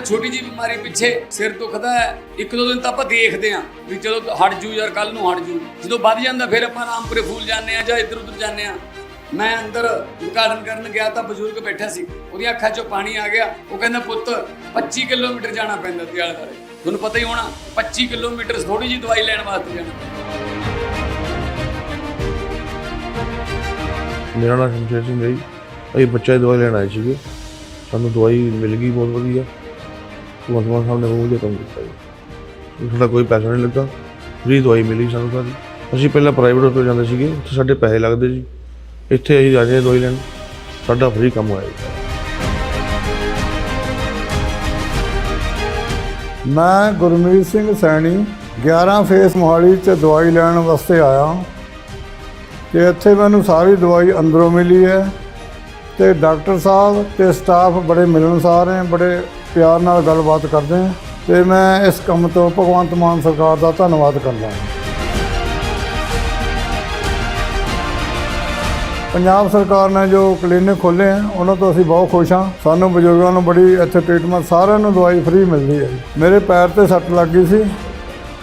ਛੋਟੀ ਜੀ ਬਿਮਾਰੀ ਪਿੱਛੇ ਸਿਰ ਦੁਖਦਾ ਹੈ। ਇੱਕ ਦੋ ਦਿਨ ਤਾਂ ਆਪਾਂ ਦੇਖਦੇ ਆਂ ਵੀ ਚਲੋ ਹਟ ਜੂ ਯਾਰ ਕੱਲ ਨੂੰ ਹਟ ਜੂ। ਜਦੋਂ ਵੱਧ ਜਾਂਦਾ ਫਿਰ ਆਪਾਂ ਰਾਮਪੁਰੇ ਫੂਲ ਜਾਂਦੇ ਆ ਜਾਂ ਇੱਧਰ ਉੱਧਰ ਜਾਂਦੇ ਆ ਮੈਂ ਅੰਦਰ ਉਦਘਾਟਨ ਕਰਨ ਗਿਆ ਤਾਂ ਬਜ਼ੁਰਗ ਬੈਠਾ ਸੀ। ਉਹਦੀਆਂ ਅੱਖਾਂ 'ਚੋਂ ਪਾਣੀ ਆ ਗਿਆ। ਉਹ ਕਹਿੰਦਾ, ਪੁੱਤ 25 ਕਿਲੋਮੀਟਰ ਜਾਣਾ ਪੈਂਦਾ ਤੇ ਆਲੇ ਤੁਹਾਨੂੰ ਪਤਾ ਹੀ ਹੋਣਾ 25 ਕਿਲੋਮੀਟਰ ਥੋੜੀ ਜੀ ਦਵਾਈ ਲੈਣ ਵਾਸਤੇ ਜਾਣਾ ਮੇਰਾ ਨਾਮ ਸ਼ਮਸ਼ੇਰ ਸਿੰਘ ਹੈ ਜੀ। ਅਸੀਂ ਬੱਚਾ ਦੀ ਦਵਾਈ ਲੈਣ ਆਏ ਸੀਗੇ। ਸਾਨੂੰ ਦਵਾਈ ਮਿਲ ਗਈ, ਬਹੁਤ ਵਧੀਆ। ਭਗਵੰਤ ਮਾਨ ਸਾਹਿਬ ਨੇ ਬਹੁਤ ਵਧੀਆ ਕੰਮ ਕੀਤਾ ਜੀ। ਸਾਡਾ ਕੋਈ ਪੈਸਾ ਨਹੀਂ ਲੱਗਾ। ਫ੍ਰੀ ਦਵਾਈ ਮਿਲੀ ਸਾਨੂੰ ਸਾਰੀ। ਅਸੀਂ ਪਹਿਲਾਂ ਪ੍ਰਾਈਵੇਟ ਹਸਪਤਾਲ ਜਾਂਦੇ ਸੀਗੇ, ਉੱਥੇ ਸਾਡੇ ਪੈਸੇ ਲੱਗਦੇ ਜੀ। ਇੱਥੇ ਅਸੀਂ ਜਾਂਦੇ ਹਾਂ ਦਵਾਈ ਲੈਣ। ਸਾਡਾ ਫ੍ਰੀ ਕੰਮ ਹੋਇਆ ਜੀ। ਮੈਂ ਗੁਰਮੀਤ ਸਿੰਘ ਸੈਣੀ 11 ਫੇਸ ਮੋਹਾਲੀ 'ਚ ਦਵਾਈ ਲੈਣ ਵਾਸਤੇ ਆਇਆ। ਤੇ ਇੱਥੇ ਮੈਨੂੰ ਸਾਰੀ ਦਵਾਈ ਅੰਦਰੋਂ ਮਿਲੀ ਹੈ। ਤੇ ਡਾਕਟਰ ਸਾਹਿਬ ਤੇ ਸਟਾਫ ਬੜੇ ਮਿਲਣਸਾਰ ਹੈ ਬੜੇ ਪਿਆਰ ਨਾਲ ਗੱਲਬਾਤ ਕਰਦੇ ਹੈ ਤੇ ਮੈਂ ਇਸ ਕੰਮ ਤੋਂ ਭਗਵੰਤ ਮਾਨ ਸਰਕਾਰ ਦਾ ਧੰਨਵਾਦ ਕਰਦਾ ਹਾਂ। ਪੰਜਾਬ ਸਰਕਾਰ ਨੇ ਜੋ ਕਲੀਨਿਕ ਖੋਲ੍ਹੇ ਹੈ ਉਹਨਾਂ ਤੋਂ ਅਸੀਂ ਬਹੁਤ ਖੁਸ਼ ਹਾਂ। ਸਾਨੂੰ ਬਜ਼ੁਰਗਾਂ ਨੂੰ ਬੜੀ ਇੱਥੇ ਟ੍ਰੀਟਮੈਂਟ ਸਾਰਿਆਂ ਨੂੰ ਦਵਾਈ ਫ੍ਰੀ ਮਿਲਦੀ ਹੈ ਜੀ। ਮੇਰੇ ਪੈਰ ਤੇ ਸੱਟ ਲੱਗ ਗਈ ਸੀ।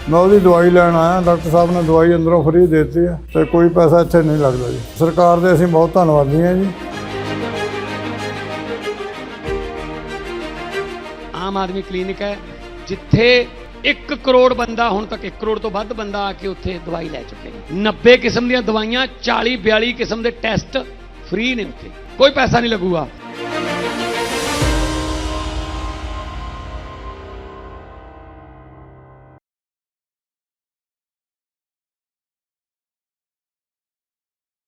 ਮੈਂ ਉਹਦੀ ਦਵਾਈ ਲੈਣ ਆਇਆ, ਡਾਕਟਰ ਸਾਹਿਬ ਨੇ ਦਵਾਈ ਅੰਦਰੋਂ ਫ੍ਰੀ ਦੇ ਦਿੱਤੀ ਹੈ ਤੇ ਕੋਈ ਪੈਸਾ ਇੱਥੇ ਨਹੀਂ ਲੱਗਦਾ ਜੀ। ਸਰਕਾਰ ਦੇ ਅਸੀਂ ਬਹੁਤ ਧੰਨਵਾਦੀ ਹਾਂ ਜੀ। ਆਮ ਆਦਮੀ ਕਲੀਨਿਕ ਹੈ, ਜਿੱਥੇ 1 ਕਰੋੜ ਬੰਦਾ ਹੁਣ ਤੱਕ 1 ਕਰੋੜ ਤੋਂ ਵੱਧ ਬੰਦਾ ਆ ਕੇ ਉੱਥੇ ਦਵਾਈ ਲੈ ਚੁੱਕੇ ਨੇ। 90 ਕਿਸਮ ਦੀਆਂ ਦਵਾਈਆਂ 40 42 ਕਿਸਮ ਦੇ ਟੈਸਟ ਫ੍ਰੀ ਨੇ ਉੱਥੇ। ਕੋਈ ਪੈਸਾ ਨਹੀਂ ਲੱਗੂਗਾ।